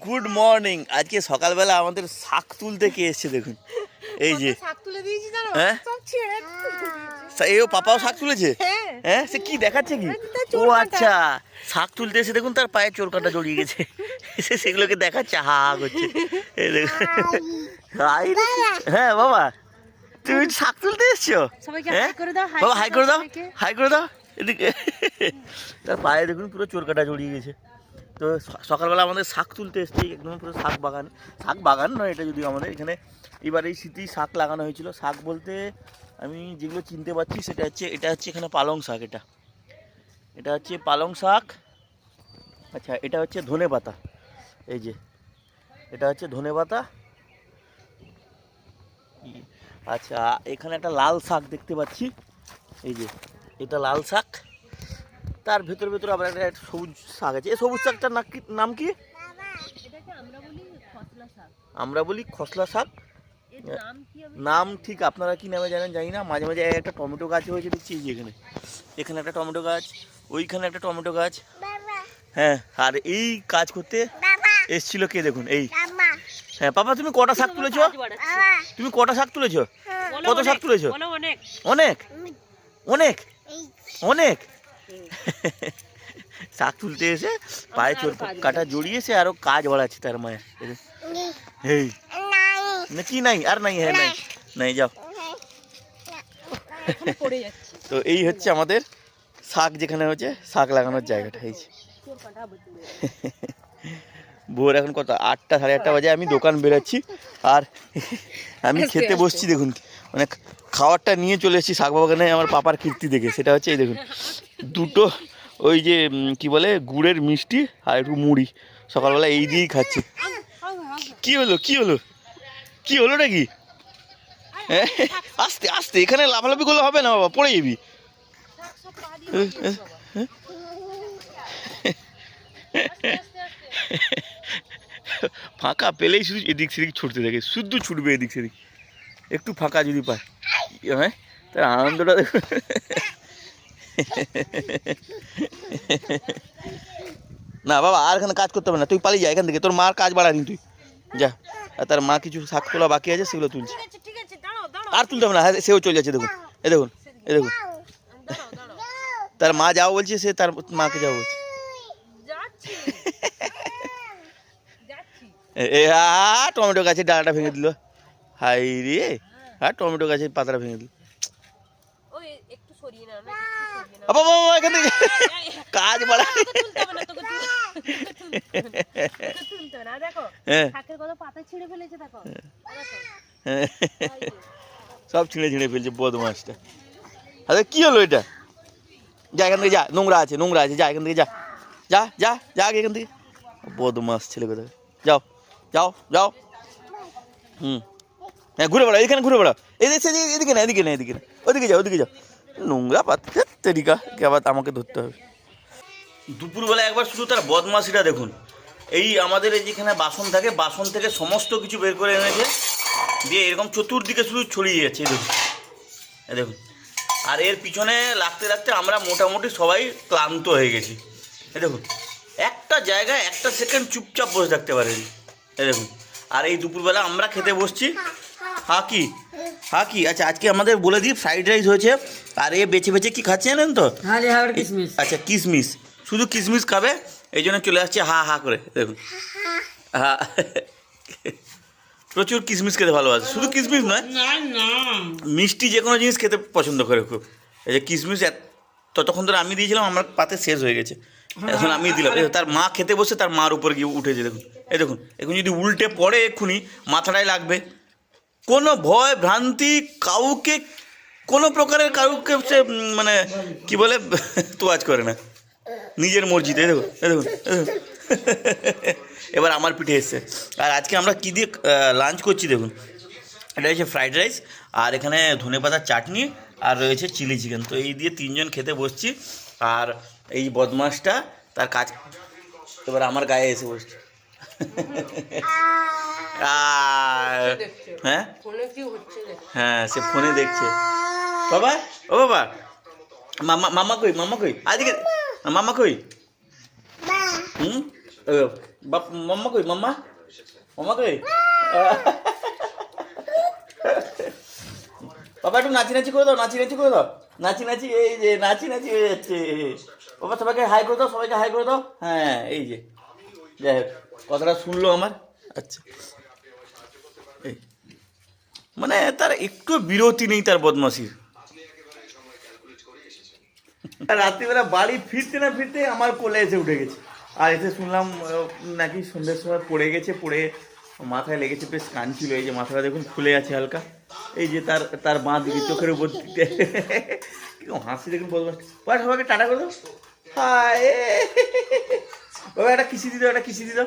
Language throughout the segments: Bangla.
Good morning. আজকে সকালবেলা আমাদের শাক তুলতে কে এসছে দেখুন। এই যে। শাক তুলে দিয়েছি জানো? হ্যাঁ? সব ছেড়ে পাপাও শাক তুলেছে? হ্যাঁ। হ্যাঁ? সে কি দেখাচ্ছে কি? ও আচ্ছা। শাক তুলতে এসে দেখুন তার পায়ে চোর কাঁটা জড়িয়ে গেছে। সে সেগুলোকে দেখাচ্ছে হা হা করছে। এই দেখুন। রে। হ্যাঁ বাবা। তুমি শাক তুলতে এসছো? হ্যাঁ? হাই করে দাও হাই বাবা হাই করে দাও হাই করে দাও এদিকে। তার পায়ে দেখুন পুরো চোর কাটা জড়িয়ে গেছে। তো সকালবেলা আমাদের শাক তুলতে এসছি, একদম পুরো শাক বাগান। শাক বাগান নয় এটা যদি আমাদের এখানে। এবার এই শীতেই শাক লাগানো হয়েছিল। শাক বলতে আমি যেগুলো চিনতে পারছি সেটা হচ্ছে, এটা হচ্ছে এখানে পালং শাক এটা। এটা হচ্ছে পালং শাক। আচ্ছা এটা হচ্ছে ধনে পাতা। এই যে, এটা হচ্ছে ধনে পাতা। আচ্ছা এখানে একটা লাল শাক দেখতে পাচ্ছি। এই যে, এটা লাল শাক। তার ভেতর ভেতর আবার একটা সবুজ শাক আছে। এই সবুজ শাকটার নাম কি নাম কি? আমরা বলি খসলা শাক। নাম ঠিক আপনারা কি নামে জানেন জানি না। মাঝে মাঝে একটা টমেটো গাছ হয়েছে দেখছি এখানে। এখানে একটা টমেটো গাছ ওইখানে একটা টমেটো গাছ। হ্যাঁ আর এই কাজ করতে এসছিল কে দেখুন? এই। হ্যাঁ পাপা তুমি কটা শাক তুলেছো? তুমি কটা শাক তুলেছো? বলো কত শাক তুলেছো? অনেক। অনেক? অনেক? অনেক? শাক তুলতে এসে পায়ে চোর কাটা জড়িয়েছে আরও কাজ বাড়াচ্ছে তার মায়ের। হেই না কি নাই? আর নাই হ্যাঁ নাই। নাই যাও। তো এই হচ্ছে আমাদের শাক যেখানে হচ্ছে শাক লাগানোর জায়গাটা চলে ভোর এখন কত? আটটা সাড়ে আটটা বাজে আমি দোকান বেরোচ্ছি। আর আমি খেতে বসছি দেখুন। মানে খাবারটা নিয়ে চলে এসেছি শাক বাগানে আমার পাপার কীর্তি দেখে। সেটা হচ্ছে এই দেখুন দুটো ওই যে কি বলে গুড়ের মিষ্টি আর একটু মুড়ি। সকালবেলা এই দিয়েই খাচ্ছি। কি হলো কি হলো? কি হলো নাকি? হ্যাঁ, আস্তে আস্তে এখানে লাফালাফি করলে হবে না বাবা পড়ে যাবি। ফাঁকা পেলেই শুধু এদিক সেদিক ছুটতে থাকে শুদ্ধ ছুটবে এদিক সেদিক। একটু ফাঁকা যদি পায়। হ্যাঁ তার আনন্দটা দেখো। না বাবা আর এখানে কাজ করতে হবে না তুই পালিয়ে যা এখান থেকে। তোর মার কাজ বাড়ানি তুই। যা আর তার মা কিছু শাক তোলা বাকি আছে সেগুলো তুলছে। ঠিক আছে ঠিক আছে দাঁড়াও দাঁড়াও। আর তুলতে হবে না হ্যাঁ সেও চলে যাচ্ছে দেখুন। এ দেখুন এ দেখুন। দাঁড়াও দাঁড়াও তার মা যাও বলছে সে তার মাকে যাও বলছে। যাচ্ছি। যাচ্ছি। এ- এ হা টমেটো গাছের ডালাটা ভেঙে দিল। হাই রে। হ্যাঁ টমেটো গাছের পাতাটা ভেঙে দিল। ওই একটু সরিয়ে নাও না একটু সরিয়ে নাও। বাবা বাবা এখান থেকে। কাজ বাড়া। তোকে তুলতে হবে না তোকে তুল- তোকে তুলতে হবে না। তোকে তুলতে হবে না। দেখো হ্যাঁ। শাকের কত পাতা ছিঁড়ে ফেলেছে দেখো। দেখো হ্যাঁ। এই যে। সব ছিঁড়ে ছিঁড়ে ফেলছে বদমাসটা আরে কি হলো এটা? যা এখান থেকে যা নোংরা আছে নোংরা আছে যা এখান থেকে যা। যা যা যা আগে এখান থেকে। বদমাস ছেলে কোথায় যাও যাও যাও। হুম। হ্যাঁ ঘুরে বেড়াও এখানে ঘুরে বেড়াও। এদিকে এদিকে- না, এদিকে না এদিকে না। ওদিকে যাও ওদিকে যাও। নোংরা পাত্র তেরিকা কে আবার আমাকে ধরতে হবে? দুপুরবেলা একবার শুধু তার বদমাসিটা দেখুন। এই আমাদের এই যেখানে বাসন থাকে, বাসন থেকে সমস্ত কিছু বের করে এনেছে। দিয়ে এরকম চতুর্দিকে শুধু ছড়িয়ে যাচ্ছে দেখুন। দেখুন। আর এর পিছনে লাগতে লাগতে আমরা মোটামুটি সবাই ক্লান্ত হয়ে গেছি। দেখুন। একটা জায়গায় একটা সেকেন্ড চুপচাপ বসে থাকতে পারেনি। দেখুন। আর এই দুপুরবেলা আমরা খেতে বসছি। হ্যাঁ কি হ্যাঁ আচ্ছা আজকে আমাদের বলে দিই ফ্রাইড রাইস হয়েছে। আর এ বেছে বেছে কি খাচ্ছে জানেন তো? হাওড় কিসমিস। আচ্ছা কিশমিশ শুধু কিশমিশ খাবে এই জন্য চলে আসছে হা হা করে। দেখুন। হা প্রচুর কিশমিশ খেতে ভালোবাসে। শুধু কিশমিশ নয় মিষ্টি যে কোনো জিনিস খেতে পছন্দ করে খুব। এই যে কিশমিশ ততক্ষণ ধরে আমি দিয়েছিলাম আমার পাতে শেষ হয়ে গেছে। এখন আমি দিলাম। তার মা খেতে বসে তার মার উপর গিয়ে উঠেছে দেখুন। এই দেখুন এখন যদি উল্টে পড়ে এক্ষুনি মাথাটাই লাগবে। কোনো ভয়, ভ্রান্তি কাউকে, কোনো প্রকারের কাউকে সে মানে কি বলে তোয়াজ করে না। নিজের মর্জিতে, এই দেখুন এবার আমার পিঠে এসছে। আর আজকে আমরা কী দিয়ে লাঞ্চ করছি, দেখুন। এটা হচ্ছে ফ্রাইড রাইস আর এখানে ধনে পাতার চাটনি, আর রয়েছে চিলি চিকেন তো এই দিয়ে তিনজন খেতে বসছি, আর এই বদমাসটা তার কাজ এবার আমার গায়ে এসে বসছে। হ্যাঁ? হ্যাঁ সে ফোনে দেখছে। বাবা, ও বাবা, মামা মামা কই মামা কই? আজকে মামা কই? হুম? বাপ কই মাম্মা মাম্মা কই? বাবা, একটু নাচি নাচি করে দাও, নাচি নাচি করে দাও। নাচি নাচি, এই যে, নাচি নাচি হয়ে যাচ্ছে। বাবা, সবাইকে হাই করে দাও, সবাইকে হাই করে দাও। হ্যাঁ এই যে। যাই হোক কথাটা শুনলো আমার। আচ্ছা। এই মানে তার একটু বিরতি নেই তার বদমাসির রাত্রিবেলা বাড়ি ফিরতে না ফিরতে আমার কোলে এসে উঠে গেছে। আর এসে শুনলাম নাকি সন্ধ্যের সময় পড়ে গেছে পড়ে মাথায় লেগেছে বেশ কানছিল এই যে মাথাটা দেখুন খুলে আছে হালকা। এই যে তার তার বাঁ দিকে চোখের উপর কীরকম হাসি দেখুন বদমাস সবাইকে টাটা করে দাও। হায়। বাবা একটা কিসি দিত একটা কিসি দিত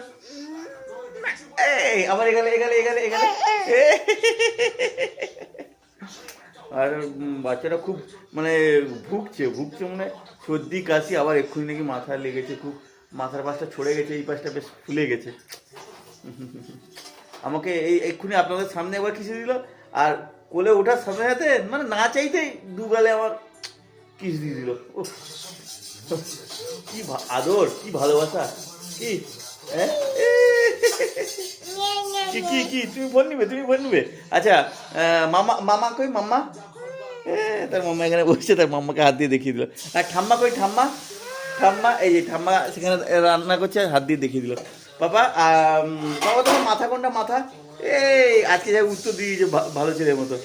এই আবার এখানে এখানে এখানে এখানে আর বাচ্চাটা খুব মানে ভুগছে ভুগছে মানে সর্দি কাশি আবার এক্ষুনি নাকি মাথায় লেগেছে খুব মাথার পাশটা ছড়ে গেছে এই পাশটা বেশ ফুলে গেছে। আমাকে এই এক্ষুনি আপনাদের সামনে একবার কিসে দিল আর কোলে ওঠার সাথে সাথে মানে না চাইতেই দুগালে আমার কিস দিয়ে দিল। উফ, কি আদর কি ভালোবাসা কি হ্যাঁ? কি কি কি তুমি ফোন নিবে তুমি ফোন নিবে। আচ্ছা মামা মামা কই মাম্মা? তার মাম্মা এখানে বসছে তার মাম্মাকে হাত দিয়ে দেখিয়ে দিল। আর ঠাম্মা কই ঠাম্মা? ঠাম্মা এই যে ঠাম্মা সেখানে রান্না করছে হাত দিয়ে দেখিয়ে দিল। বাবা বাবা তোমার মাথা কোনটা মাথা? এই আজকে যা উত্তর দিয়েছে ভা- ভালো ছেলের মতো।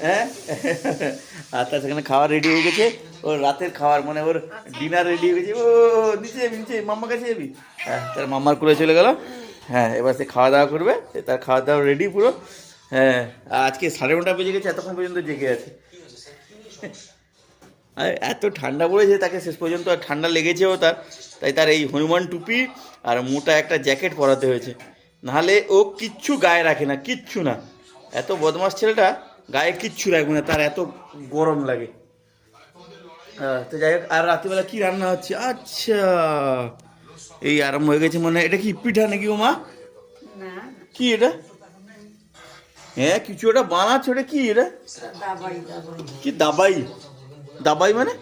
হ্যাঁ? আর তার সেখানে খাওয়া রেডি হয়ে গেছে। ওর রাতের খাওয়ার মানে ওর ডিনার রেডি হয়ে গেছে। ও নিচে যাবি নিচে মাম্মার কাছে যাবি? হ্যাঁ তার মাম্মার কোলে চলে গেল। হ্যাঁ এবার সে খাওয়া দাওয়া করবে তার খাওয়া দাওয়া রেডি পুরো। হ্যাঁ আজকে সাড়ে নটা বেজে গেছে এতক্ষণ পর্যন্ত জেগে আছে। আর এত ঠান্ডা পড়েছে তাকে শেষ পর্যন্ত আর ঠান্ডা লেগেছেও তার। তাই তার এই হনুমান টুপি আর মোটা একটা জ্যাকেট পরাতে হয়েছে। নাহলে ও কিচ্ছু গায়ে রাখে না কিচ্ছু না। এত বদমাস ছেলেটা গায়ে কিচ্ছু রাখবে না তার এত গরম লাগে। তো যাই হোক আর রাত্রিবেলা কি রান্না হচ্ছে? আচ্ছা এই আরম্ভ হয়ে গেছে মানে এটা কি পিঠা নাকি ও মা কি এটা? হ্যাঁ কিছু ওটা বানাচ্ছে ওটা কি এটা? কি দাবাই? দাবাই মানে?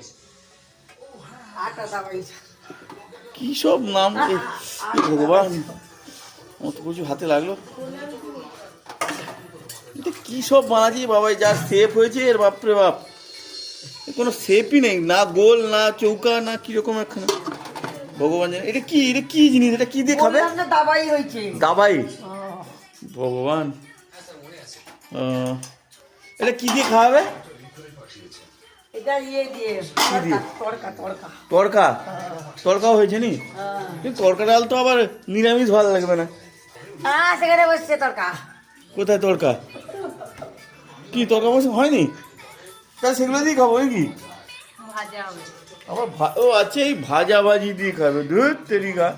কি সব নাম ভগবান আমার তো কিছু হাতে লাগল। এটা কি সব বানাচ্ছি বাবাই? যা সেফ হয়েছে এর বাপরে বাপ। কোনো শেপই নেই না গোল না চৌকা না কীরকম একখানে। ভগবান জানে এটা কি এটা কি জিনিস এটা কি দিয়ে খাবে? দাবাই হয়েছে। দাবাই? ভগবান। এটা কি দিয়ে খাওয়াবে তড়কা তড়কা হয়েছে নি? হ্যাঁ। তড়কা ডাল তো আবার নিরামিষ ভালো লাগবে না। হ্যাঁ সেখানে বসছে তড়কা। কোথায় তড়কা? কি তড়কা বসে হয়নি? তাহলে সেগুলো দিয়ে খাব আবার ও আচ্ছা এই ভাজা ভাজি দিয়ে খাবে। ধুর তেরিকা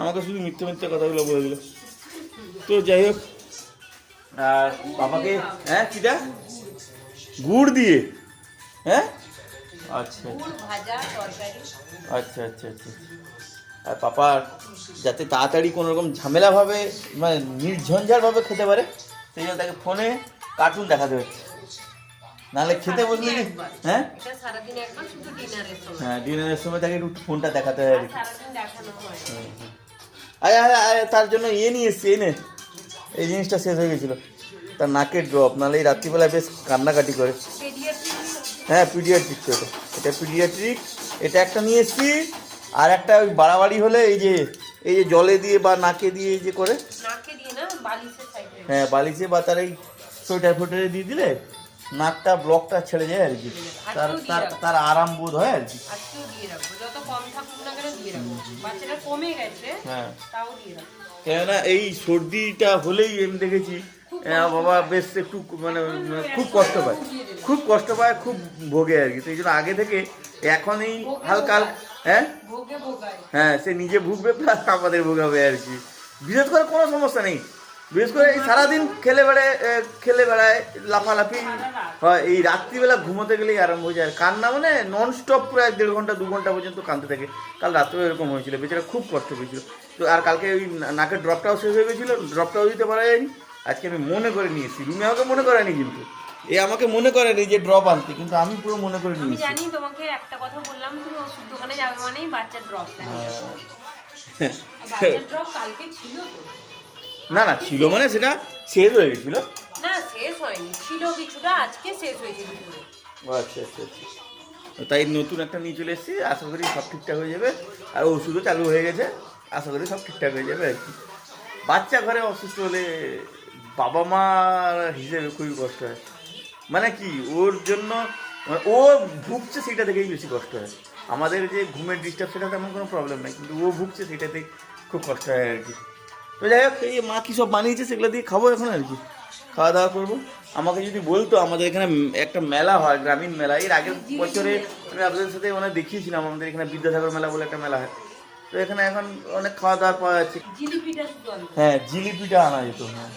আমাকে শুধু মিথ্যে মিথ্যে কথাগুলো বলে দিল। তো যাই হোক আর বাবাকে হ্যাঁ কিটা গুড় দিয়ে। হ্যাঁ? আচ্ছা। আচ্ছা আচ্ছা আচ্ছা। আর পাপার যাতে তাড়াতাড়ি কোনো রকম ঝামেলাভাবে মানে নির্ঝঞ্ঝাটভাবে খেতে পারে সেই জন্য তাকে ফোনে কার্টুন দেখাতে হচ্ছে। নাহলে খেতে বসলে কি? হ্যাঁ? হ্যাঁ ডিনারের সময় তাকে একটু ফোনটা দেখাতে হয় আর আরে তার জন্য ইয়ে নিয়ে এসছি এনে এই জিনিসটা শেষ হয়ে গেছিল। তার নাকের ড্রপ নাহলে এই রাত্রিবেলা বেশ কান্নাকাটি করে। হ্যাঁ পিডিয়াট্রিক তো এটা। এটা পিডিয়াট্রিক এটা একটা নিয়ে এসছি আর একটা ওই বাড়াবাড়ি হলে এই যে এই যে জলে দিয়ে বা নাকে দিয়ে এই যে করে। হ্যাঁ বালিশে বা তার এই সোয়েটার ফোয়েটারে দিয়ে দিলে নাকটা ব্লকটা ছেড়ে যায় আর কি। তার তার তার আরাম বোধ হয় আর কি। আজকেও দিয়ে রাখব। যত কম থাকুক না কেন দিয়ে রাখব। বাচ্চাটা কমে গেছে হ্যাঁ। তাও দিয়ে রাখব। কেননা এই সর্দিটা হলেই আমি দেখেছি বাবা বেশ একটু মানে খুব কষ্ট পায়। খুব কষ্ট পায় খুব ভোগে আর কি। সেই জন্য আগে থেকে এখনই হালকা হালকা হ্যাঁ? হ্যাঁ সে নিজে ভুগবে প্লাস আমাদের ভোগাবে আর কি। বিশেষ করে কোনো সমস্যা নেই। বিশেষ করে এই সারাদিন খেলে বেড়ায় খেলে বেড়ায় লাফালাফি হয় এই রাত্রিবেলা ঘুমোতে গেলেই আরম্ভ হয়ে যায়। কান্না মানে নন স্টপ পুরো দেড় ঘণ্টা দু ঘণ্টা পর্যন্ত কাঁদতে থাকে। কাল রাত্রেও এরকম হয়েছিল বেচারা খুব কষ্ট পেয়েছিল। তো আর কালকে ওই নাকের ড্রপটাও শেষ হয়ে গেছিল ড্রপটাও দিতে পারা যায়নি। আজকে আমি মনে করে নিয়েছি রুমে আমাকে মনে করেনি কিন্তু। এ আমাকে মনে করেনি যে ড্রপ আনতে কিন্তু আমি পুরো মনে করে নিয়েছি। জানি তোমাকে একটা কথা বললাম তুমি ওষুধ দোকানে যাবে মানেই বাচ্চার ড্রপ বাজার ড্রপ কালকে ছিল তো। না না ছিল মানে সেটা শেষ হয়ে গেছিল। না শেষ হয়নি। ছিল কিছুটা আজকে শেষ হয়েছে আচ্ছা আচ্ছা আচ্ছা। তাই নতুন একটা নিয়ে চলে এসেছি আশা করি সব ঠিকঠাক হয়ে যাবে। আর ওষুধও চালু হয়ে গেছে আশা করি সব ঠিকঠাক হয়ে যাবে আর কি। বাচ্চা ঘরে অসুস্থ হলে বাবা মা হিসেবে খুবই কষ্ট হয়। মানে কি ওর জন্য মানে ও ভুগছে সেটা থেকেই বেশি কষ্ট হয়। আমাদের যে ঘুমের ডিস্টার্ব সেটা তেমন কোনো প্রবলেম নাই কিন্তু ও ভুগছে সেটাতে খুব কষ্ট হয় আর কি। তো যাই হোক এই মা কী সব বানিয়েছে সেগুলো দিয়ে খাব এখন আর কি। খাওয়া দাওয়া করব। আমাকে যদি বলতো আমাদের এখানে একটা মেলা হয় গ্রামীণ মেলা। এর আগের বছরে আমি আপনাদের সাথে মানে দেখিয়েছিলাম আমাদের এখানে বিদ্যাসাগর মেলা বলে একটা মেলা হয়। তো এখানে এখন অনেক খাওয়া দাওয়া পাওয়া যাচ্ছে। হ্যাঁ জিলিপিটা আনা যেত হ্যাঁ।